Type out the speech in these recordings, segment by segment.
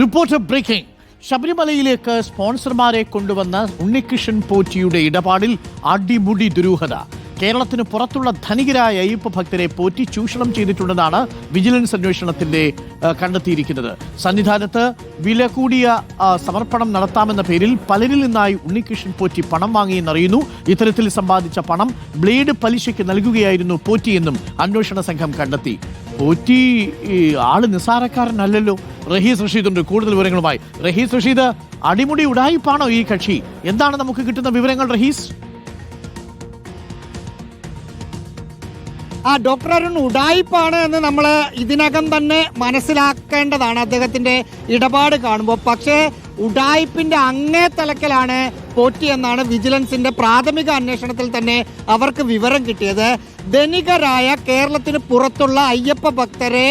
Report breaking. ശബരിമലയിലേക്ക് സ്പോൺസർമാരെ കൊണ്ടുവന്ന ഉണ്ണികൃഷ്ണൻ പോറ്റിയുടെ ഇടപാടിൽ അടിമുടി ദുരൂഹത. കേരളത്തിന് പുറത്തുള്ള ധനികരായ അയ്യപ്പ ഭക്തരെ പോറ്റി ചൂഷണം ചെയ്തിട്ടുണ്ടെന്നാണ് വിജിലൻസ് അന്വേഷണത്തിന്റെ കണ്ടെത്തിയിരിക്കുന്നത്. സന്നിധാനത്ത് വില കൂടിയ സമർപ്പണം നടത്താമെന്ന പേരിൽ പലരിൽ നിന്നായി ഉണ്ണികൃഷ്ണൻ പോറ്റി പണം വാങ്ങിയെന്നറിയുന്നു. ഇത്തരത്തിൽ സമ്പാദിച്ച പണം ബ്ലേഡ് പലിശയ്ക്ക് നൽകുകയായിരുന്നു പോറ്റിയെന്നും അന്വേഷണ സംഘം കണ്ടെത്തി. പോറ്റി ആൾ നിസ്സാരക്കാരനല്ലല്ലോ. റഹീസ് റഷീദ് ഉണ്ട് കൂടുതൽ വിവരങ്ങളുമായി. റഹീസ് റഷീദ് അടിമുടി ഉടായിപ്പാണോ ഈ കക്ഷി? എന്താണ് നമുക്ക് കിട്ടുന്ന വിവരങ്ങൾ റഹീസ്? ആ ഡോക്ടർ അരുൺ ഉടായിപ്പാണ് എന്ന് നമ്മൾ ഇതിനകം തന്നെ മനസ്സിലാക്കേണ്ടതാണ്. അദ്ദേഹത്തിന്റെ ഇടപാട് കാണുമ്പോൾ. പക്ഷേ ഉടായിപ്പിന്റെ അങ്ങേ തലക്കലാണ് പോറ്റി എന്നാണ് പ്രാഥമിക അന്വേഷണത്തിൽ തന്നെ അവർക്ക് വിവരം കിട്ടിയത്. ധനികരായ കേരളത്തിന് പുറത്തുള്ള അയ്യപ്പ ഭക്തരെ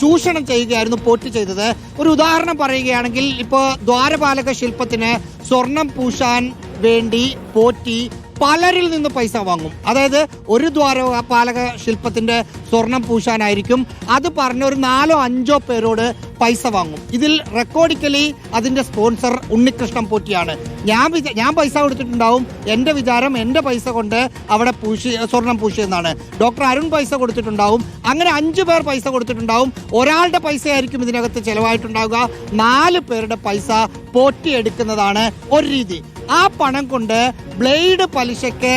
ചൂഷണം ചെയ്യുകയായിരുന്നു പോറ്റ് ചെയ്തത്. ഒരു ഉദാഹരണം പറയുകയാണെങ്കിൽ ഇപ്പോൾ ദ്വാരപാലക ശില്പത്തിന് സ്വർണം പൂശാൻ വേണ്ടി പോറ്റി പലരിൽ നിന്ന് പൈസ വാങ്ങും. അതായത് ഒരു ദ്വാരപാലക ശില്പത്തിന്റെ സ്വർണം പൂശാനായിരിക്കും. അത് പറഞ്ഞ ഒരു നാലോ അഞ്ചോ പേരോട് പൈസ വാങ്ങും. ഇതിൽ റെക്കോർഡിക്കലി അതിന്റെ സ്പോൺസർ ഉണ്ണികൃഷ്ണൻ പോറ്റിയാണ്. ഞാൻ ഞാൻ പൈസ കൊടുത്തിട്ടുണ്ടാവും. എന്റെ വിചാരം എന്റെ പൈസ കൊണ്ട് അവിടെ പൂശി സ്വർണം പൂശിയെന്നാണ്. ഡോക്ടർ അരുൺ പൈസ കൊടുത്തിട്ടുണ്ടാവും. അങ്ങനെ അഞ്ചു പേർ പൈസ കൊടുത്തിട്ടുണ്ടാവും. ഒരാളുടെ പൈസയായിരിക്കും ഇതിനകത്ത് ചെലവായിട്ടുണ്ടാവുക. നാല് പേരുടെ പൈസ പോറ്റി എടുക്കുന്നതാണ് ഒരു രീതി. ആ പണം കൊണ്ട് ബ്ലേഡ് പലിശയ്ക്ക്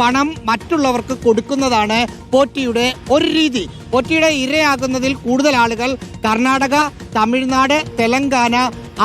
പണം മറ്റുള്ളവർക്ക് കൊടുക്കുന്നതാണ് പോറ്റിയുടെ ഒരു രീതി. പോറ്റിയുടെ ഇരയാകുന്നതിൽ കൂടുതൽ ആളുകൾ കർണാടക തമിഴ്നാട് തെലങ്കാന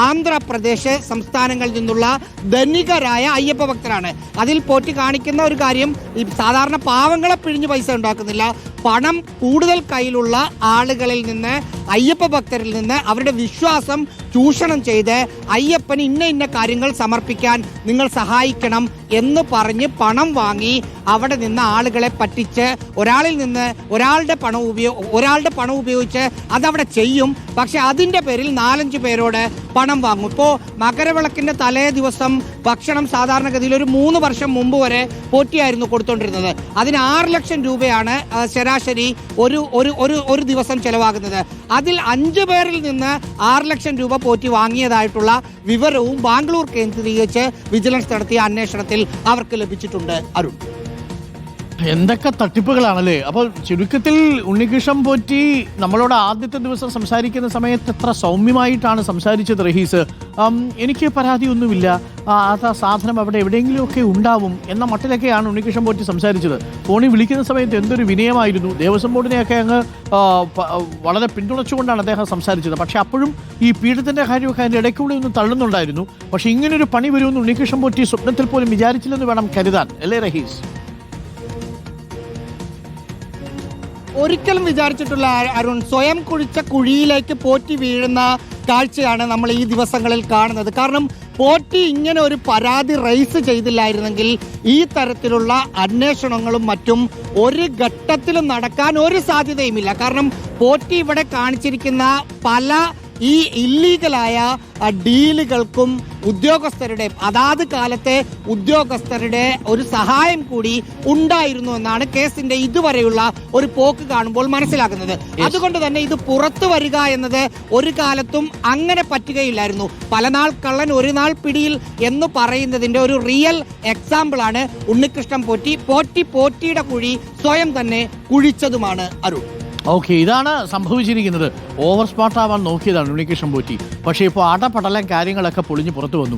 ആന്ധ്രാപ്രദേശ് സംസ്ഥാനങ്ങളിൽ നിന്നുള്ള ധനികരായ അയ്യപ്പ ഭക്തരാണ്. അതിൽ പോറ്റി കാണിക്കുന്ന ഒരു കാര്യം ഈ സാധാരണ പാവങ്ങളെ പിഴിഞ്ഞ് പൈസ ഉണ്ടാക്കുന്നില്ല. പണം കൂടുതൽ കയ്യിലുള്ള ആളുകളിൽ നിന്ന് അയ്യപ്പ ഭക്തരിൽ നിന്ന് അവരുടെ വിശ്വാസം ചൂഷണം ചെയ്ത് അയ്യപ്പന് ഇന്ന ഇന്ന കാര്യങ്ങൾ സമർപ്പിക്കാൻ നിങ്ങൾ സഹായിക്കണം എന്ന് പറഞ്ഞ് പണം വാങ്ങി അവിടെ നിന്ന് ആളുകളെ പറ്റിച്ച് ഒരാളിൽ നിന്ന് ഒരാളുടെ പണം ഉപയോഗ ഒരാളുടെ പണം ഉപയോഗിച്ച് അതവിടെ ചെയ്യും. പക്ഷെ അതിന്റെ പേരിൽ നാലഞ്ച് പേരോട് പണം വാങ്ങും. ഇപ്പോൾ മകരവിളക്കിന്റെ തലേ ദിവസം ഭക്ഷണം സാധാരണഗതിയിൽ ഒരു മൂന്ന് വർഷം മുമ്പ് വരെ പോറ്റിയായിരുന്നു കൊടുത്തോണ്ടിരുന്നത്. അതിന് ആറ് ലക്ഷം രൂപയാണ് ശരാശരി ഒരു ഒരു ഒരു ദിവസം ചെലവാകുന്നത്. അതിൽ അഞ്ച് പേരിൽ നിന്ന് ആറ് ലക്ഷം രൂപ പോറ്റി വാങ്ങിയതായിട്ടുള്ള വിവരവും ബാംഗ്ലൂർ കേന്ദ്രീകരിച്ച് വിജിലൻസ് നടത്തിയ അന്വേഷണത്തിൽ അവർക്ക് ലഭിച്ചിട്ടുണ്ട് അരുൺ. എന്തൊക്കെ തട്ടിപ്പുകളാണല്ലേ? അപ്പോൾ ചുരുക്കത്തിൽ ഉണ്ണികൃഷ്ണൻ പോറ്റി നമ്മളോട് ആദ്യത്തെ ദിവസം സംസാരിക്കുന്ന സമയത്ത് എത്ര സൗമ്യമായിട്ടാണ് സംസാരിച്ചത് റഹീസ്. എനിക്ക് പരാതിയൊന്നുമില്ല. അത് ആ സാധനം അവിടെ എവിടെയെങ്കിലുമൊക്കെ ഉണ്ടാവും എന്ന മട്ടിലൊക്കെയാണ് ഉണ്ണികൃഷ്ണൻ പോറ്റി സംസാരിച്ചത്. ഫോണിൽ വിളിക്കുന്ന സമയത്ത് എന്തൊരു വിനയമായിരുന്നു. ദേവസ്വം ബോർഡിനെയൊക്കെ അങ്ങ് വളരെ പിന്തുണച്ചുകൊണ്ടാണ് അദ്ദേഹം സംസാരിച്ചത്. പക്ഷെ അപ്പോഴും ഈ പീഠത്തിന്റെ കാര്യമൊക്കെ അതിന്റെ ഇടയ്ക്കൂടെ ഒന്ന് തള്ളുന്നുണ്ടായിരുന്നു. പക്ഷേ ഇങ്ങനൊരു പണി വരുമെന്ന് ഉണ്ണികൃഷ്ണൻ പോറ്റി സ്വപ്നത്തിൽ പോലും വിചാരിച്ചില്ലെന്ന് വേണം കരുതാൻ. അല്ലേ റഹീസ്? ഒരിക്കലും വിചാരിച്ചിട്ടുള്ള അരുൺ സ്വയം കുഴിച്ച കുഴിയിലേക്ക് പോറ്റി വീഴുന്ന കാഴ്ചയാണ് നമ്മൾ ഈ ദിവസങ്ങളിൽ കാണുന്നത്. കാരണം പോറ്റി ഇങ്ങനെ ഒരു പരാതി റൈസ് ചെയ്തില്ലായിരുന്നെങ്കിൽ ഈ തരത്തിലുള്ള അന്വേഷണങ്ങളും മറ്റും ഒരു ഘട്ടത്തിലും നടക്കാൻ ഒരു സാധ്യതയുമില്ല. കാരണം പോറ്റി ഇവിടെ കാണിച്ചിരിക്കുന്ന പല ഈ ഇല്ലീഗലായ ഡീലുകൾക്കും ഉദ്യോഗസ്ഥരുടെ അതാത് കാലത്തെ ഉദ്യോഗസ്ഥരുടെ ഒരു സഹായം കൂടി ഉണ്ടായിരുന്നു എന്നാണ് കേസിന്റെ ഇതുവരെയുള്ള ഒരു പോക്ക് കാണുമ്പോൾ മനസ്സിലാക്കുന്നത് അതുകൊണ്ട് തന്നെ ഇത് പുറത്തു വരിക എന്നത് ഒരു കാലത്തും അങ്ങനെ പറ്റുകയില്ലായിരുന്നു. പല നാൾ കള്ളൻ ഒരു നാൾ പിടിയിൽ എന്ന് പറയുന്നതിന്റെ ഒരു റിയൽ എക്സാമ്പിൾ ആണ് ഉണ്ണികൃഷ്ണൻ പോറ്റി. പോറ്റി പോറ്റിയുടെ കുഴി സ്വയം തന്നെ കുഴിച്ചതുമാണ് അരുൺ. ഓക്കെ ഇതാണ് സംഭവിച്ചിരിക്കുന്നത്. ഓവർ സ്പോട്ടാവാൻ നോക്കിയതാണ് ഉണ്ണികൃഷ്ണൻ പോറ്റി. പക്ഷേ ഇപ്പോൾ അടപടലം കാര്യങ്ങളൊക്കെ പൊളിഞ്ഞ് പുറത്തു വന്നു.